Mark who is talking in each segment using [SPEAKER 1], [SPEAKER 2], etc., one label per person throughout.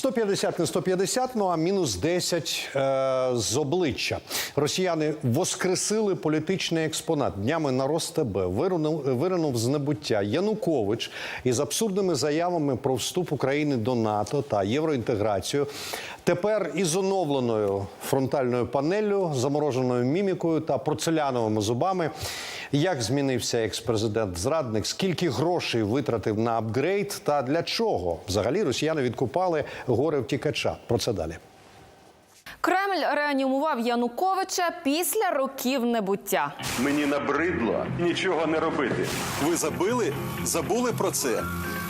[SPEAKER 1] 150 не 150, ну а мінус 10 е, з обличчя. Росіяни воскресили політичний експонат. Днями на РосТБ виринув, виринув з небуття Янукович із абсурдними заявами про вступ України до НАТО та євроінтеграцію. Тепер із оновленою фронтальною панеллю, замороженою мімікою та порцеляновими зубами. Як змінився екс-президент зрадник? Скільки грошей витратив на апгрейд та для чого взагалі росіяни відкупали горе втікача? Про це далі.
[SPEAKER 2] Кремль реанімував Януковича після років небуття.
[SPEAKER 3] Мені набридло нічого не робити.
[SPEAKER 4] Ви забили? Забули про це?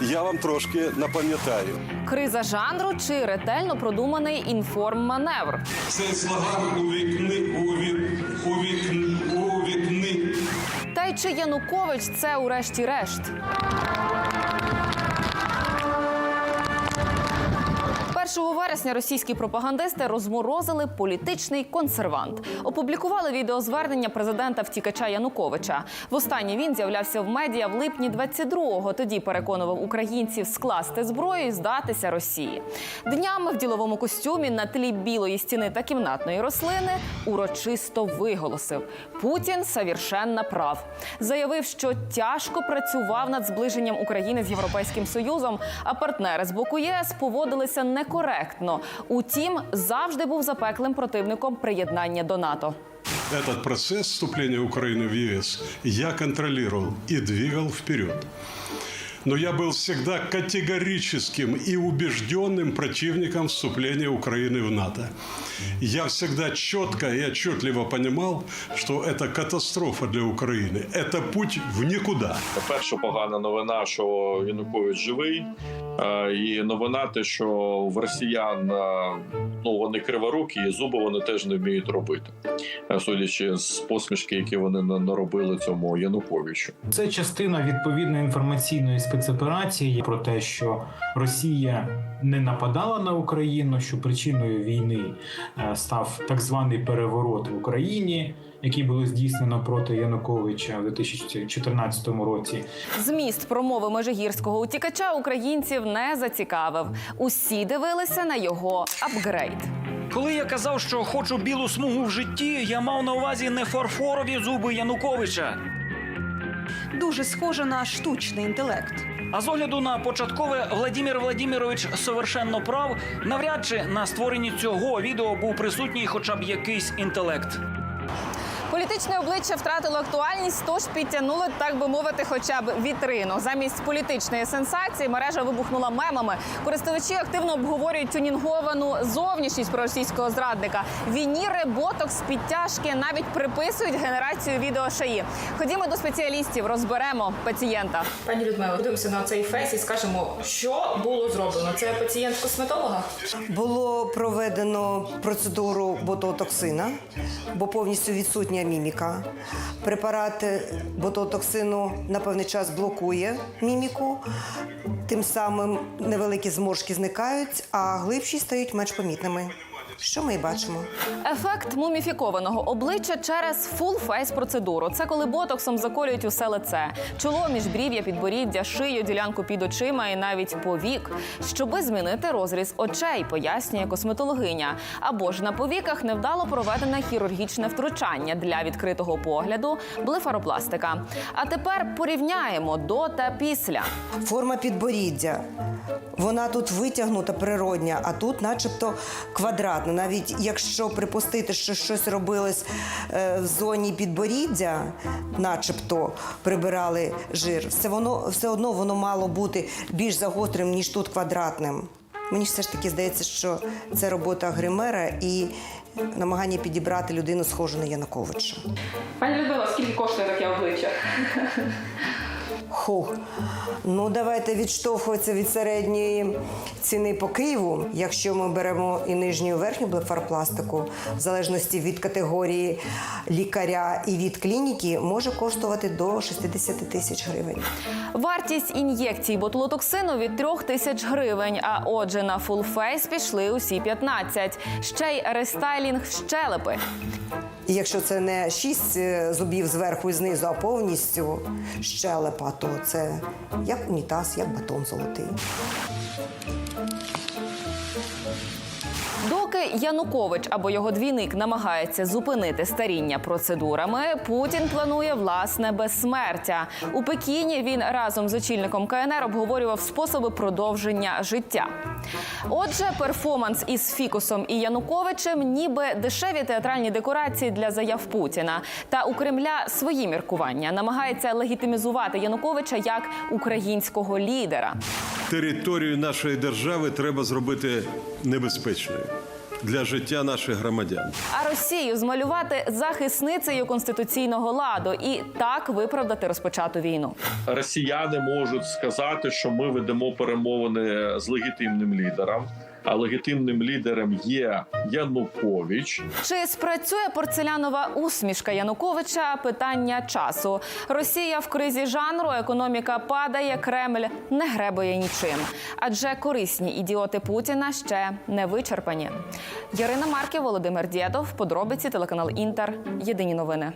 [SPEAKER 4] Я вам трошки напам'ятаю.
[SPEAKER 2] Криза жанру чи ретельно продуманий інформ-маневр.
[SPEAKER 5] Цей слоган у вікни, у вік, у вікни, у вікни.
[SPEAKER 2] Чи Янукович це урешті-решт? 1 вересня російські пропагандисти розморозили політичний консервант. Опублікували відеозвернення президента втікача Януковича. Востаннє він з'являвся в медіа в липні 22-го. Тоді переконував українців скласти зброю і здатися Росії. Днями в діловому костюмі на тлі білої стіни та кімнатної рослини урочисто виголосив: Путін совершенно прав. Заявив, що тяжко працював над зближенням України з Європейським Союзом, а партнери з боку єС поводилися некоректно. Утім, завжди був запеклим противником приєднання до НАТО.
[SPEAKER 5] Этот процесс вступления Украины в ЕС я контролировал и двигал вперед Но я был всегда категорическим и убежденным противником вступления Украины в НАТО. Я всегда четко и отчетливо понимал, что это катастрофа для Украины. Это путь в никуда.
[SPEAKER 6] Перша погана новина, що Янукович живий, е, і новина, те, що в росіян е, ну вони криворукі, і зуби вони теж не вміють робити, Е, судячи з посмішки, які вони на- наробили цьому Януковичу.
[SPEAKER 7] Це частина відповідної інформаційної спецоперації про те, що Росія не нападала на Україну, що причиною війни е, став так званий переворот в Україні, який було здійснено проти Януковича у 2014 році.
[SPEAKER 2] Зміст промови межигірського утікача українців не зацікавив. Усі дивилися на його апгрейд.
[SPEAKER 8] Коли я казав, що хочу білу смугу в житті, я мав на увазі не фарфорові зуби Януковича.
[SPEAKER 9] Дуже схоже на штучний інтелект.
[SPEAKER 8] А з огляду на початкове Владимир Владимирович совершенно прав, навряд чи на створенні цього відео був присутній хоча б якийсь інтелект.
[SPEAKER 2] Політичне обличчя втратило актуальність, тож підтягнули, так би мовити, хоча б вітрину. Замість політичної сенсації мережа вибухнула мемами. Користувачі активно обговорюють тюнінговану зовнішність проросійського зрадника. Вініри, ботокс, підтяжки навіть приписують генерацію відео шаї. Ходімо до спеціалістів, розберемо пацієнта. Пані Людмила, дивимося на цей фейс і скажемо, що було зроблено. Це пацієнт косметолога.
[SPEAKER 10] Було проведено процедуру бототоксина, бо повністю відсутня міміка. Препарат бототоксину на певний час блокує міміку, тим самим невеликі зморшки зникають, а глибші стають менш помітними. Що ми бачимо.
[SPEAKER 2] Ефект муміфікованого обличчя через face процедуру. Це коли ботоксом заколюють усе лице, чоло, міжбрів'я, підборіддя, шию, ділянку під очима і навіть повік, щоби змінити розріз очей, пояснює косметологиня. Або ж на повіках невдало проведене хірургічне втручання для відкритого погляду, блефаропластика. А тепер порівняємо до та після.
[SPEAKER 10] Форма підборіддя. Вона тут витягнута природня, а тут, начебто, квадратна. Навіть якщо припустити, що щось робилось е, в зоні підборіддя, начебто прибирали жир, все воно все одно воно мало бути більш загострим, ніж тут квадратним. Мені все ж таки здається, що це робота гримера і намагання підібрати людину схожу на Януковича.
[SPEAKER 2] Пані Людмила, скільки коштує таке обличчя?
[SPEAKER 10] Хух. Ну, давайте відштовхуватися від середньої ціни по Києву. Якщо ми беремо і нижню і верхню блефаропластику, в залежності від категорії лікаря і від клініки, може коштувати до 60 тисяч гривень.
[SPEAKER 2] Вартість ін'єкцій ботулотоксину від трьох тисяч гривень. А отже, на фулфейс пішли усі 15. Ще й рестайлінг щелепи.
[SPEAKER 10] І якщо це не шість е, зубів зверху і знизу, а повністю щелепа, то це як унітаз, як батон золотий.
[SPEAKER 2] Доки Янукович або його двійник намагається зупинити старіння процедурами, Путін планує власне безсмертя. У Пекіні він разом з очільником КНР обговорював способи продовження життя. Отже, перформанс із Фікусом і Януковичем, ніби дешеві театральні декорації для заяв Путіна. Та у Кремля свої міркування намагається легітимізувати Януковича як українського лідера.
[SPEAKER 4] Територію нашої держави треба зробити небезпечною для життя наших громадян.
[SPEAKER 2] А Росію змалювати захисницею конституційного ладу і так виправдати розпочату війну.
[SPEAKER 6] Росіяни можуть сказати, що ми ведемо перемовини з легітимним лідером. Легітимним лідером є Янукович.
[SPEAKER 2] Чи спрацює порцелянова усмішка Януковича? Питання часу. Росія в кризі жанру, економіка падає, Кремль не гребує нічим. Адже корисні ідіоти Путіна ще не вичерпані. Ярина Марків, Володимир Дєдов, подробиці телеканал Інтер. Єдині новини.